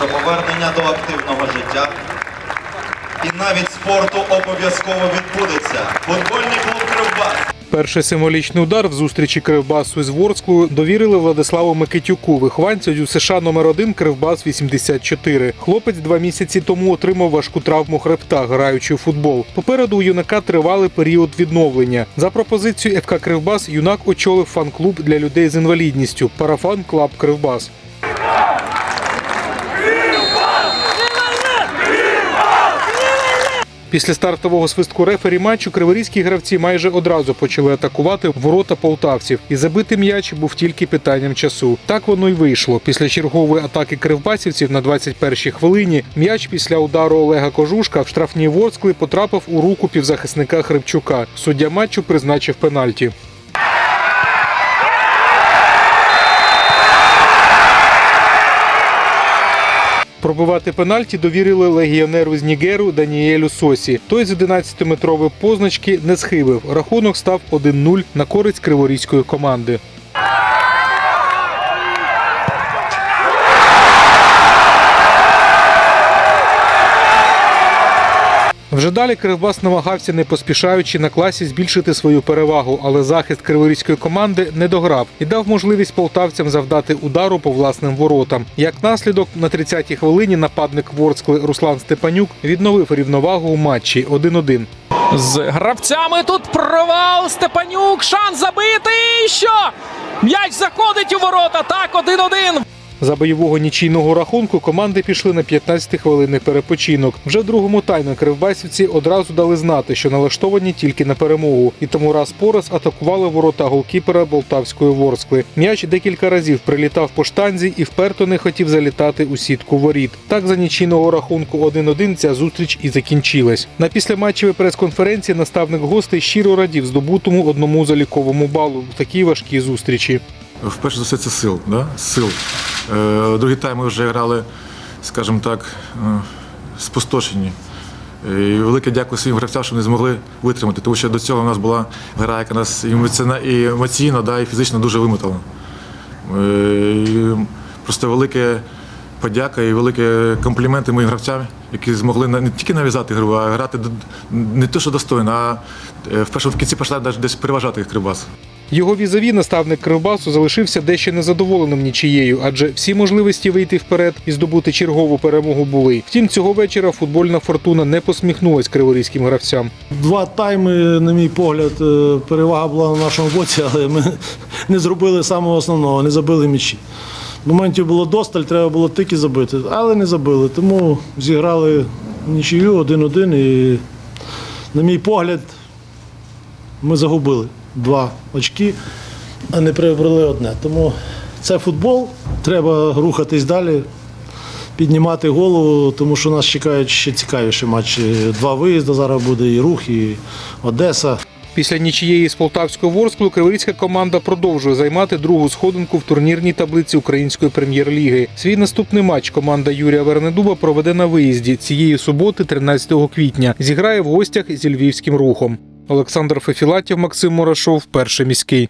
що повернення до активного життя і навіть спорту обов'язково відбудеться. Футбольний клуб Кривбас. Перший символічний удар в зустрічі Кривбасу із Ворсклою довірили Владиславу Микитюку, вихованцю з США номер 1 Кривбас 84. Хлопець два місяці тому отримав важку травму хребта, граючи у футбол. Попереду у юнака тривалий період відновлення. За пропозицією ФК Кривбас юнак очолив фан-клуб для людей з інвалідністю Парафан Клаб Кривбас. Після стартового свистку рефері матчу криворізькі гравці майже одразу почали атакувати ворота полтавців, і забити м'яч був тільки питанням часу. Так воно й вийшло. Після чергової атаки кривбасівців на 21-й хвилині м'яч після удару Олега Кожушка в штрафній Ворскли потрапив у руку півзахисника Хрипчука. Суддя матчу призначив пенальті. Пробивати пенальті довірили легіонеру з Нігеру Даніелю Сосі. Той з 11-метрової позначки не схибив. Рахунок став 1-0 на користь криворізької команди. Вже далі Кривбас намагався, не поспішаючи на класі збільшити свою перевагу, але захист криворізької команди не дограв і дав можливість полтавцям завдати удару по власним воротам. Як наслідок, на 30-й хвилині нападник Ворскли Руслан Степанюк відновив рівновагу у матчі 1-1. з гравцями. Тут провал Степанюк. Шанс забити. І Що? М'яч заходить у ворота. Так, 1-1. За бойового нічийного рахунку команди пішли на 15 хвилинний перепочинок. Вже в другому таймі кривбасівці одразу дали знати, що налаштовані тільки на перемогу, і тому раз по раз атакували ворота голкіпера Болтавської Ворскли. М'яч декілька разів прилітав по штанзі і вперто не хотів залітати у сітку воріт. Так за нічийного рахунку 1-1 ця зустріч і закінчилась. На післяматчевій прес-конференції наставник гостей щиро радів здобутому одному заліковому балу в такій важкій зустрічі. Вперше за все це сил. Да? Сил. Е, другий тайм ми вже грали, скажімо так, е, спустошені. І велике дякую своїм гравцям, що вони змогли витримати, тому що до цього у нас була гра, яка нас емоційно, да, і фізично дуже вимотала. Е, просто велике подяка і велике компліменти моїм гравцям, які змогли не тільки нав'язати гру, а грати не те, що достойно, а в першому в кінці почала навіть десь переважати їх кривбас. Його візаві наставник Кривбасу залишився дещо незадоволеним нічією, адже всі можливості вийти вперед і здобути чергову перемогу були. Втім, цього вечора футбольна фортуна не посміхнулась криворізьким гравцям. Два тайми, на мій погляд, е, перевага була на нашому боці, але ми не зробили самого основного, не забили м'ячі. Моментів було досталь, треба було тільки забити, але не забили. Тому зіграли нічию один-один і, на мій погляд, ми загубили два очки, а не приобрели одне. Тому це футбол, треба рухатись далі, піднімати голову, тому що нас чекають ще цікавіші матчі. Два виїзди зараз буде і рух, і Одеса. Після нічієї з Полтавською Ворсклою криворізька команда продовжує займати другу сходинку в турнірній таблиці Української прем'єр-ліги. Свій наступний матч команда Юрія Вернедуба проведе на виїзді цієї суботи, 13 квітня. Зіграє в гостях зі львівським рухом. Олександр Фефілатів, Максим Мурашов, перший міський.